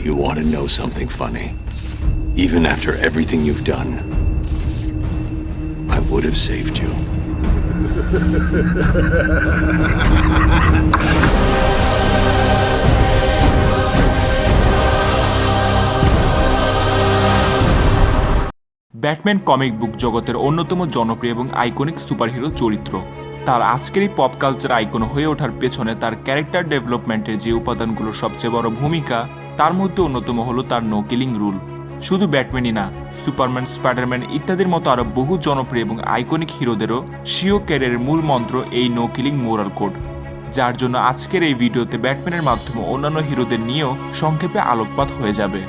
Do you want to know something funny? Even after everything you've done, I would have saved you. Batman comic book জগতের অন্যতম জনপ্রিয় এবং iconic superhero চরিত্র তার আজকের এই পপ কালচার আইকন হয়ে ওঠার পেছনে তার ক্যারেক্টার ডেভেলপমেন্টের যে উপাদানগুলোর সবচেয়ে বড় ভূমিকা তার মধ্যে অন্যতম হলো তার নো কিলিং রুল শুধু ব্যাটম্যানই না, সুপারম্যান, স্পাইডারম্যান ইত্যাদির মতো আরও বহু জনপ্রিয় এবং আইকনিক হিরোদেরও সিও ক্যারিয়ারের মূল মন্ত্র এই নো কিলিং মোরাল কোড যার জন্য আজকের এই ভিডিওতে ব্যাটম্যানের মাধ্যমে অন্যান্য হিরোদের নিয়েও সংক্ষেপে আলোকপাত হয়ে যাবে।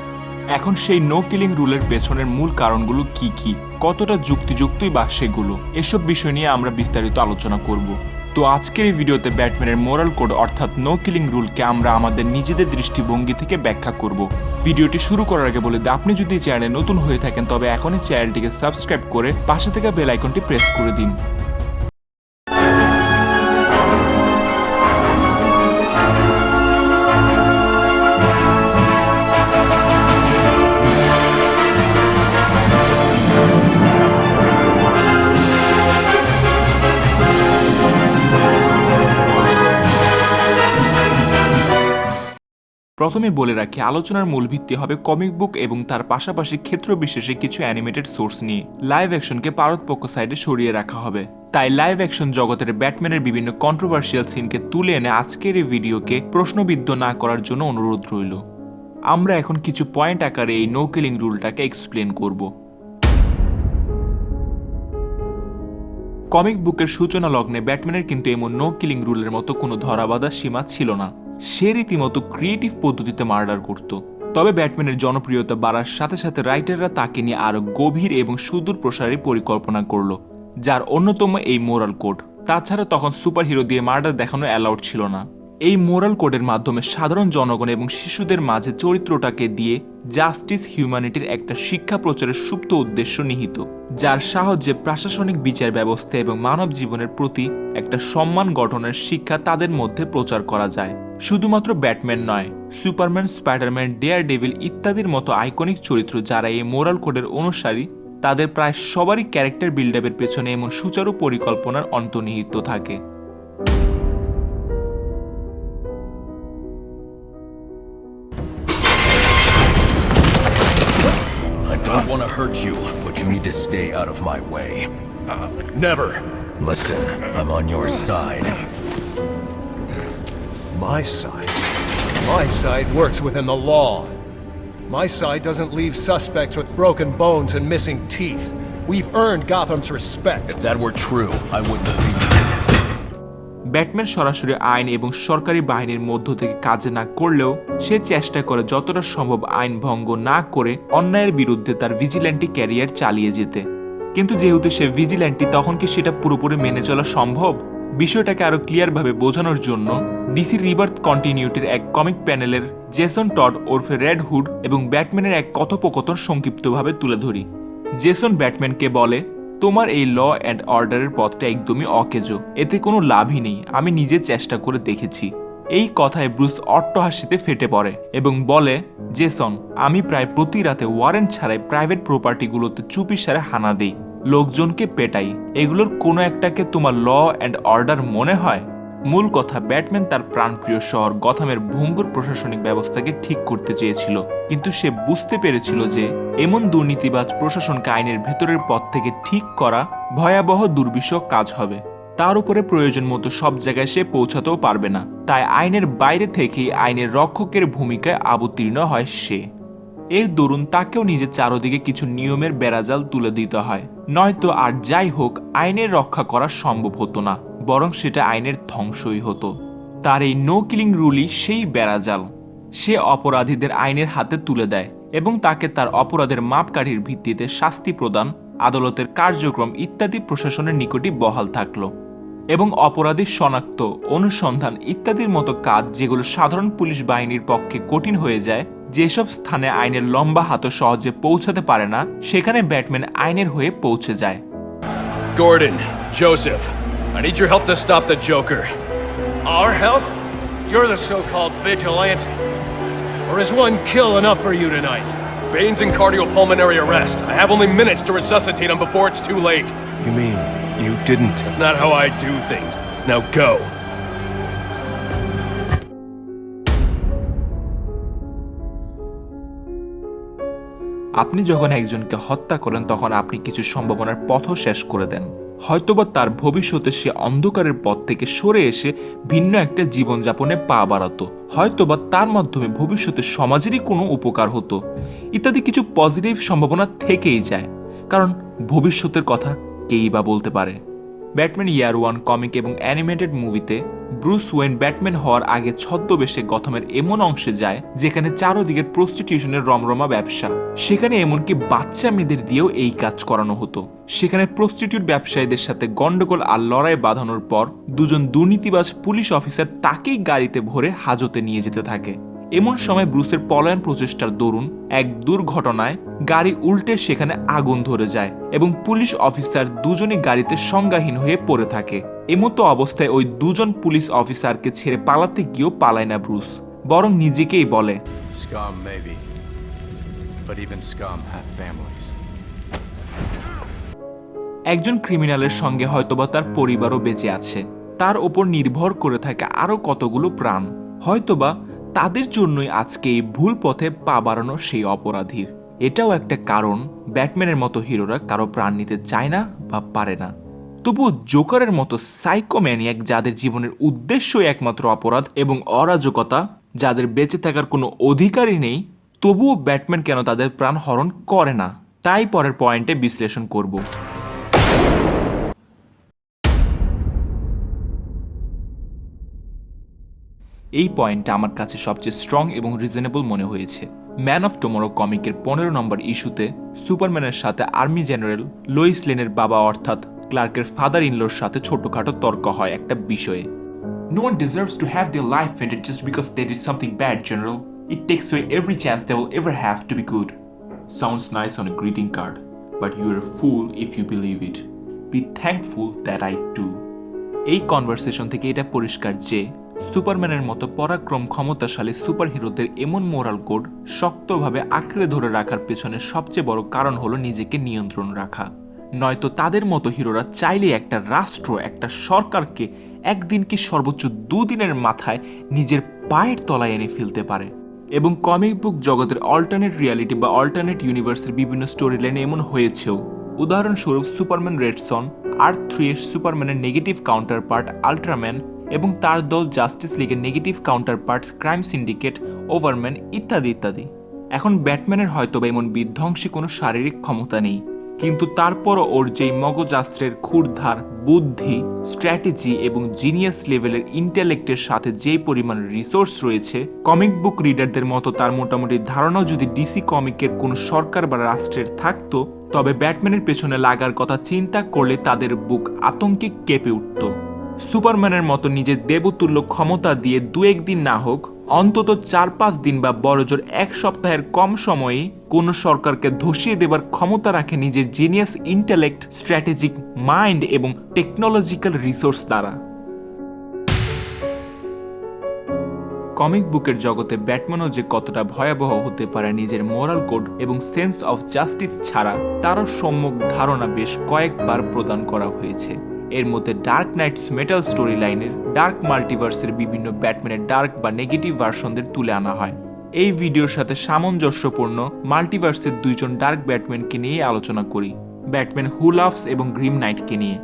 এখন সেই নো কিলিং রুলের পেছনের মূল কারণগুলো কি কি? কতটা যুক্তিযুক্তই বা সেগুলো? এসব বিষয় নিয়ে আমরা বিস্তারিত আলোচনা করব। তো আজকের এই ভিডিওতে ব্যাটম্যানের মোরাল কোড অর্থাৎ নো কিলিং রুলকে আমরা আমাদের নিজেদের দৃষ্টিভঙ্গি থেকে ব্যাখ্যা করব। ভিডিওটি শুরু করার আগে বলে দিই, আপনি যদি চ্যানেলে নতুন হয়ে থাকেন তবে এখনই চ্যানেলটিকে সাবস্ক্রাইব করে পাশে থেকে বেল আইকনটি প্রেস করে দিন। প্রথমে বলে রাখি, আলোচনার মূল ভিত্তি হবে কমিক বুক এবং তার পাশাপাশি ক্ষেত্র বিশেষে কিছু অ্যানিমেটেড সোর্স নিয়ে। লাইভ অ্যাকশনকে পারতপক্ষ সাইডে সরিয়ে রাখা হবে। তাই লাইভ অ্যাকশন জগতের ব্যাটম্যানের বিভিন্ন কন্ট্রোভার্সিয়াল সিনকে তুলে এনে আজকের এই ভিডিওকে প্রশ্নবিদ্ধ না করার জন্য অনুরোধ রইল। আমরা এখন কিছু পয়েন্ট আকারে এই নো কিলিং রুলটাকে এক্সপ্লেন করব। কমিক বুকের সূচনা লগ্নে ব্যাটম্যানের কিন্তু এমন নো কিলিং রুলের মতো কোনো ধরাবাধা সীমা ছিল না। সে রীতিমতো ক্রিয়েটিভ পদ্ধতিতে মার্ডার করত। তবে ব্যাটম্যানের জনপ্রিয়তা বাড়ার সাথে সাথে রাইটাররা তাকে নিয়ে আরও গভীর এবং সুদূর প্রসারী পরিকল্পনা করল, যার অন্যতম এই মোরাল কোড তাছাড়া তখন সুপারহিরো দিয়ে মার্ডার দেখানো অ্যালাউড ছিল না। এই মোরাল কোডের মাধ্যমে সাধারণ জনগণ এবং শিশুদের মাঝে চরিত্রটাকে দিয়ে জাস্টিস হিউম্যানিটির একটা শিক্ষা প্রচারের সুপ্ত উদ্দেশ্য নিহিত, যার সাহায্যে প্রশাসনিক বিচার ব্যবস্থা এবং মানব জীবনের প্রতি একটা সম্মান গঠনের শিক্ষা তাদের মধ্যে প্রচার করা যায়। শুধুমাত্র ব্যাটম্যান নয়, সুপারম্যান, স্পাইডারম্যান ডেয়ার ডেভিল ইত্যাদির মতো আইকনিক চরিত্র যারা এই মোরাল কোডের অনুসারী, তাদের প্রায় সবারই ক্যারেক্টার বিল্ড আপের পেছনে এমন সুচারু পরিকল্পনার অন্তর্নিহিত থাকে। Hurt you, but you need to stay out of my way. Never. Listen, I'm on your side. My side. My side works within the law. My side doesn't leave suspects with broken bones and missing teeth. We've earned Gotham's respect. If that were true, I wouldn't be here. Batman সরাসরি আইন এবং সরকারি বাহিনীর মধ্য থেকে কাজে না করলেও সে চেষ্টা করে যতটা সম্ভব আইন ভঙ্গ না করে অন্যায়ের বিরুদ্ধে তার ভিজিল্যান্টি ক্যারিয়ার চালিয়ে যেতে। কিন্তু যেহেতু সে ভিজিল্যান্টি তখন কি সেটা পুরোপুরি মেনে চলা সম্ভব? বিষয়টাকে আরও ক্লিয়ারভাবে বোঝানোর জন্য ডিসি রিবার্থ কন্টিনিউটির এক কমিক প্যানেলের জেসন টড ওরফে রেড হুড এবং ব্যাটম্যানের এক কথোপকথন সংক্ষিপ্তভাবে তুলে ধরি। জেসন ব্যাটম্যানকে বলে তোমার এই ল অ্যান্ড অর্ডারের পথটা একদমই অকেজো। এতে কোনো লাভই নেই, আমি নিজে চেষ্টা করে দেখেছি। এই কথায় ব্রুস অট্টহাসিতে ফেটে পড়ে এবং বলে, জেসন, আমি প্রায় প্রতি রাতে ওয়ারেন্ট ছাড়াই প্রাইভেট প্রপার্টিগুলোতে চুপিসারে হানা দিই। লোকজনকে পেটাই। এগুলোর কোনো একটাকে তোমার ল অ্যান্ড অর্ডার মনে হয়? মূল কথা ব্যাটম্যান তার প্রাণপ্রিয় শহর গথামের ভঙ্গুর প্রশাসনিক ব্যবস্থাকে ঠিক করতে চেয়েছিল। কিন্তু সে বুঝতে পেরেছিল যে, এমন দুর্নীতিবাজ প্রশাসনকে আইনের ভেতরের পথ থেকে ঠিক করা ভয়াবহ দুর্বিষহ কাজ হবে। তার উপরে প্রয়োজন মতো সব জায়গায় সে পৌঁছাতেও পারবে না। তাই আইনের বাইরে থেকেই আইনের রক্ষকের ভূমিকায় অবতীর্ণ হয় সে। এর দরুন তাকেও নিজের চারদিকে কিছু নিয়মের বেড়াজাল তুলে দিতে হয়। নয়তো আর যাই হোক, আইনের রক্ষা করা সম্ভব হতো না। বরং সেটা আইনের ধ্বংসই হতো। তার এই নো কিলিং রুলই সেই বেড়াজাল। সে অপরাধীদের আইনের হাতে তুলে দেয় এবং তাকে তার অপরাধের মাপকাঠির ভিত্তিতে শাস্তি প্রদান, আদালতের কার্যক্রম ইত্যাদি প্রশাসনের নিকটই বহাল থাকল। এবং অপরাধী শনাক্ত, অনুসন্ধান ইত্যাদির মতো কাজ যেগুলো সাধারণ পুলিশ বাহিনীর পক্ষে কঠিন হয়ে যায়, যেসব স্থানে আইনের লম্বা হাতও সহজে পৌঁছাতে পারে না, সেখানে ব্যাটম্যান আইনের হয়ে পৌঁছে যায়। I need your help to stop the Joker. Our help? You're the so called vigilante. Or is one kill enough for you tonight? Bane's in cardiopulmonary arrest. I have only minutes to resuscitate him before it's too late. You mean you didn't? That's not how I do things. Now go. আপনি যখন একজনকে হত্যা করেন তখন আপনি কিছু সম্ভাবনার পথও শেষ করে দেন হয়তোবা তার ভবিষ্যতে সে অন্ধকারের পথ থেকে সরে এসে ভিন্ন একটা জীবনযাপনে পা বাড়াতো। হয়তোবা তার মাধ্যমে ভবিষ্যতে সমাজেরই কোনো উপকার হতো। ইত্যাদি কিছু পজিটিভ সম্ভাবনা থেকেই যায়, কারণ ভবিষ্যতের কথা কেই বা বলতে পারে। ব্যাটম্যান ইয়ার ওয়ান কমিক এবং অ্যানিমেটেড মুভিতে ব্রুস ওয়েন ব্যাটম্যান হওয়ার আগে ছদ্মবেশে গথমের এমন অংশে যায় যেখানে চারোদিকে প্রস্টিটিউশনের রমরমা ব্যবসা। সেখানে এমনকি বাচ্চা মেয়েদের দিয়েও এই কাজ করানো হতো। সেখানে প্রস্টিটিউট ব্যবসায়ীদের সাথে গন্ডগোল আর লড়াই বাঁধানোর পর দুজন দুর্নীতিবাজ পুলিশ অফিসার তাকেই গাড়িতে ভরে হাজতে নিয়ে যেতে থাকে। এমন সময় ব্রুসের পলায়ন প্রচেষ্টার দরুন এক দুর্ঘটনায় গাড়ি উল্টে সেখানে আগুন ধরে যায় এবং পুলিশ অফিসার দুজনই গাড়িতে সংজ্ঞাহীন হয়ে পড়ে থাকে। এমতো অবস্থায় ওই দুজন পুলিশ অফিসারকে ছেড়ে পালাতে গিয়েও পালায় না ব্রুস বরং নিজেকেই বলে. একজন ক্রিমিনালের সঙ্গে হয়তোবা তার পরিবারও বেঁচে আছে। তার ওপর নির্ভর করে থাকে আরও কতগুলো প্রাণ। হয়তোবা তাদের জন্যই আজকে এই ভুল পথে পা বাড়ানো সেই অপরাধীর। এটাও একটা কারণ, ব্যাটম্যানের মতো হিরোরা কারও প্রাণ নিতে চায় না বা পারে না। তবুও জোকারের মতো সাইকোম্যানিয়াক যাদের জীবনের উদ্দেশ্যই একমাত্র অপরাধ এবং অরাজকতা, যাদের বেঁচে থাকার কোনো অধিকারই নেই, তবুও ব্যাটম্যান কেন তাদের প্রাণ হরণ করে না? তাই পরের পয়েন্টে বিশ্লেষণ করব। এই পয়েন্টটা আমার কাছে সবচেয়ে স্ট্রং এবং রিজনেবল মনে হয়েছে। ম্যান অফ টুমোরো কমিকের পনেরো নম্বর ইস্যুতে সুপারম্যানের সাথে আর্মি জেনারেল লুইস লেনের বাবা অর্থাৎ ক্লার্কের ফাদার ইনলোর সাথে ছোটখাটো তর্ক হয় একটা বিষয়ে। No one deserves to have their life ended just because they did something bad general it takes away every chance they will ever have to be good sounds nice on a greeting card but you are fool if you believe it be thankful that I to এই conversation থেকে এটা পরিষ্কার যে সুপারম্যানের মতো পরাক্রম ক্ষমতাশালী সুপারহিরোদের এমন moral code শক্তভাবে আঁকড়ে ধরে রাখার পেছনে সবচেয়ে বড় কারণ হলো নিজেকে নিয়ন্ত্রণ রাখা। নয়তো তাদের মতো হিরোরা চাইলে একটা রাষ্ট্র, একটা সরকারকে একদিন কি সর্বোচ্চ দুদিনের মাথায় নিজের পায়ের তলায় এনে ফেলতে পারে। এবং কমিক বুক জগতের অল্টারনেট রিয়ালিটি বা অল্টারনেট ইউনিভার্সের বিভিন্ন স্টোরি লাইনে এমন হয়েছেও। উদাহরণস্বরূপ Superman Red Son Earth three সুপারম্যানের negative counter part Ultraman এবং তার দল জাস্টিস লিগের negative counter parts Crime Syndicate Overman ইত্যাদি ইত্যাদি। এখন ব্যাটম্যানের হয়তো এমন বিধ্বংসী কোনো শারীরিক ক্ষমতা নেই, কিন্তু তারপরও ওর যেই মগজাস্ত্রের ক্ষুরধার, বুদ্ধি স্ট্র্যাটেজি এবং জিনিয়াস লেভেলের ইন্টেলেক্টের সাথে যেই পরিমাণ রিসোর্স রয়েছে কমিক বুক রিডারদের মতো তার মোটামুটি ধারণাও যদি ডিসি কমিকের কোনো সরকার বা রাষ্ট্রের থাকতো, তবে ব্যাটম্যানের পেছনে লাগার কথা চিন্তা করলে তাদের বুক আতঙ্কে কেঁপে উঠত। সুপারম্যানের মতো নিজের দেবতুল্য ক্ষমতা দিয়ে দু একদিন না হোক, অন্তত চার পাঁচ দিন বা বড়জোর এক সপ্তাহের কম সময়ে কোনো সরকারকে ধসিয়ে দেবার ক্ষমতা রাখে নিজের জিনিয়াস ইন্টালেক্ট, স্ট্র্যাটেজিক মাইন্ড এবং টেকনোলজিক্যাল রিসোর্স দ্বারা। কমিক বুকের জগতে ব্যাটম্যানও যে কতটা ভয়াবহ হতে পারে নিজের মোরাল কোড এবং সেন্স অফ জাস্টিস ছাড়া, তারও সম্যক ধারণা বেশ কয়েকবার প্রদান করা হয়েছে। এর মধ্যে ডার্ক নাইটস মেটাল স্টোরি লাইনের ডার্ক মাল্টিভার্সের বিভিন্ন ব্যাটম্যানের ডার্ক বা নেগেটিভ ভার্সনদের তুলে আনা হয়। এই ভিডিওর সাথে সামঞ্জস্যপূর্ণ মাল্টিভার্সের দুইজন ডার্ক ব্যাটম্যানকে নিয়ে আলোচনা করি। ব্যাটম্যান হুলাফস এবং গ্রিম নাইটকে নিয়ে।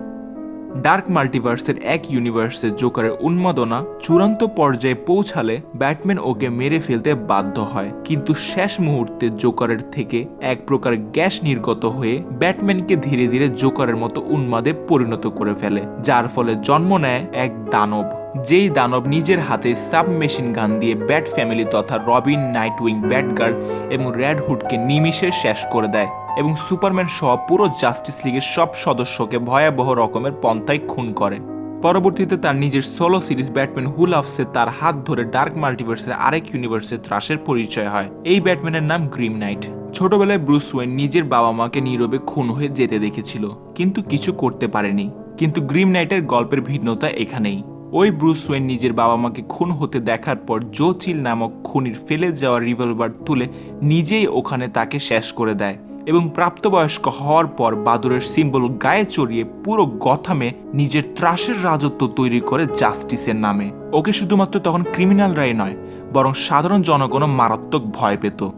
ডার্ক মাল্টিভার্সের এক ইউনিভার্সে জোকারের উন্মাদনা চূড়ান্ত পর্যায়ে পৌঁছালে ব্যাটম্যান ওকে মেরে ফেলতে বাধ্য হয়। কিন্তু শেষ মুহূর্তে জোকারের থেকে এক প্রকার গ্যাস নির্গত হয়ে ব্যাটম্যানকে ধীরে ধীরে জোকারের মতো উন্মাদে পরিণত করে ফেলে, যার ফলে জন্ম নেয় এক দানব। যেই দানব নিজের হাতে সাবমেশিন গান দিয়ে ব্যাট ফ্যামিলি তথা রবিন নাইটউইং ব্যাটগার্ল এবং রেড হুডকে নিমিষে শেষ করে দেয়। এবং সুপারম্যান সহ পুরো জাস্টিস লিগের সব সদস্যকে ভয়াবহ রকমের পন্থায় খুন করে। পরবর্তীতে তার নিজের সোলো সিরিজ ব্যাটম্যান হুলাফসে তার হাত ধরে ডার্ক মাল্টিভার্সের আরেক ইউনিভার্সে ত্রাসের পরিচয় হয়। এই ব্যাটম্যানের নাম গ্রিম নাইট। ছোটবেলায় ব্রুস ওয়েন নিজের বাবা মাকে নীরবে খুন হয়ে যেতে দেখেছিল, কিন্তু কিছু করতে পারেনি। কিন্তু গ্রিম নাইটের গল্পের ভিন্নতা এখানেই। ওই ব্রুস ওয়েন নিজের বাবা মাকে খুন হতে দেখার পর জো চিল নামক খুনির ফেলে যাওয়া রিভলভার তুলে নিজেই ওখানে তাকে শেষ করে দেয়। এবং প্রাপ্তবয়স্ক হওয়ার পর বাদুরের সিম্বল গায়ে চড়িয়ে পুরো গথামে নিজের ত্রাসের রাজত্ব তৈরি করে জাস্টিসের নামে। ওকে শুধুমাত্র তখন ক্রিমিনালরাই নয়, বরং সাধারণ জনগণও মারাত্মক ভয় পেত।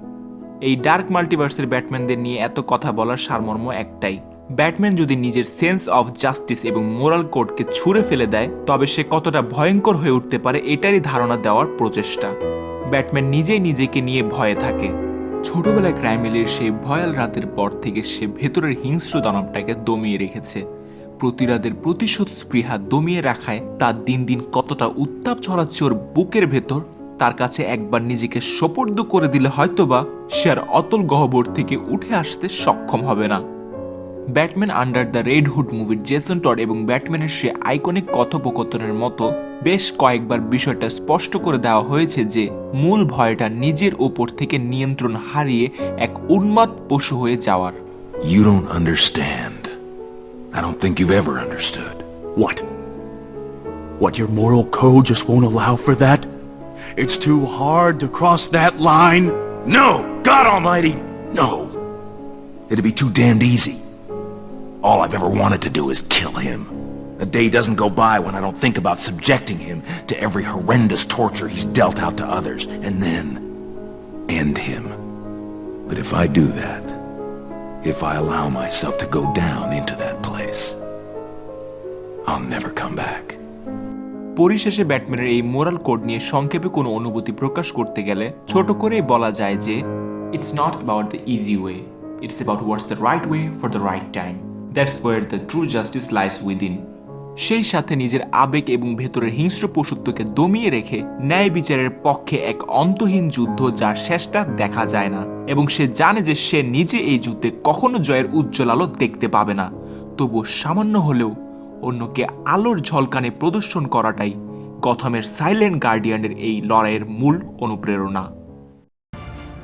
এই ডার্ক মাল্টিভার্সের ব্যাটম্যানদের নিয়ে এত কথা বলার সারমর্ম একটাই। ব্যাটম্যান যদি নিজের সেন্স অফ জাস্টিস এবং মোরাল কোডকে ছুঁড়ে ফেলে দেয়, তবে সে কতটা ভয়ঙ্কর হয়ে উঠতে পারে এটারই ধারণা দেওয়ার প্রচেষ্টা। ব্যাটম্যান নিজেই নিজেকে নিয়ে ভয়ে থাকে। ছোটবেলায় ক্রাইমেলের সেই ভয়াল রাতের পর থেকে সে ভেতরের হিংস্র দানবটাকে দমিয়ে রেখেছে। প্রতিরাদের প্রতিশোধ স্পৃহা দমিয়ে রাখায় তার দিন দিন কতটা উত্তাপ ছড়াচ্ছে ওর বুকের ভেতর, তার কাছে একবার নিজেকে সোপর্দ করে দিলে হয়তোবা সে আর অতল গহ্বর থেকে উঠে আসতে সক্ষম হবে না। Batman Under the Red Hood মুভির জেসন টড এবং ব্যাটম্যানের সে আইকনিক কথোপকথনের মতো বেশ কয়েকবার বিষয়টা স্পষ্ট করে দেওয়া হয়েছে যে মূল ভয়টা নিজের ওপর থেকে নিয়ন্ত্রণ হারিয়ে এক উন্মাদ পশু হয়ে যাওয়ার You don't understand. I don't think you've ever understood. What? What, your moral code just won't allow for that? It's too hard to cross that line? No! God Almighty, no! It'd be too damned easy. All I've ever wanted to do is kill him. A day doesn't go by when I don't think about subjecting him to every horrendous torture he's dealt out to others, and then end him. But if I do that, if I allow myself to go down into that place, I'll never come back. পরিশেষে ব্যাটম্যানের এই moral code নিয়ে সংক্ষেপে কোনো অনুভূতি প্রকাশ করতে গেলে ছোট করেই বলা যায় যে it's not about the easy way it's about what's the right way for the right time that's where the true justice lies within সেই সাথে নিজের আবেগ এবং ভেতরের হিংস্র পশুত্বকে দমিয়ে রেখে ন্যায় বিচারের পক্ষে এক অন্তহীন যুদ্ধ যার শেষটা দেখা যায় না। এবং সে জানে যে সে নিজে এই যুদ্ধে কখনো জয়ের উজ্জ্বল আলো দেখতে পাবে না। তবু সামান্য হলেও অন্যকে আলোর ঝলকানে প্রদর্শন করাটাই গথমের সাইলেন্ট গার্ডিয়ানের এই লড়াইয়ের মূল অনুপ্রেরণা।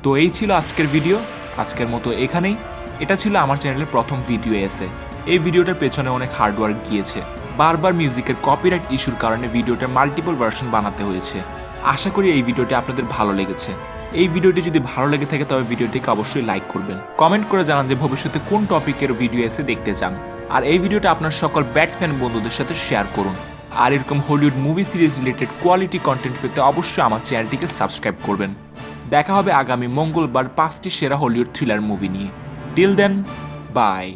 তো এই ছিল আজকের ভিডিও। আজকের মতো এখানেই। এটা ছিল আমার চ্যানেলের প্রথম ভিডিও এসে। এই ভিডিওটার পেছনে অনেক হার্ডওয়ার্ক গিয়েছে। বারবার মিউজিকের কপিরাইট ইস্যুর কারণে ভিডিওটার মাল্টিপল ভার্সন বানাতে হয়েছে। আশা করি এই ভিডিওটি আপনাদের ভালো লেগেছে। এই ভিডিওটি যদি ভালো লেগে থাকে, তবে ভিডিওটিকে অবশ্যই লাইক করবেন। কমেন্ট করে জানান যে ভবিষ্যতে কোন টপিকের ভিডিও এসে দেখতে চান। আর এই ভিডিওটা আপনার সকল ব্যাট ফ্যান বন্ধুদের সাথে শেয়ার করুন। আর এরকম Hollywood movie series related quality content পেতে অবশ্যই আমার চ্যানেলটিকে সাবস্ক্রাইব করবেন। দেখা হবে আগামী মঙ্গলবার পাঁচটি সেরা হলিউড থ্রিলার মুভি নিয়ে। Till then bye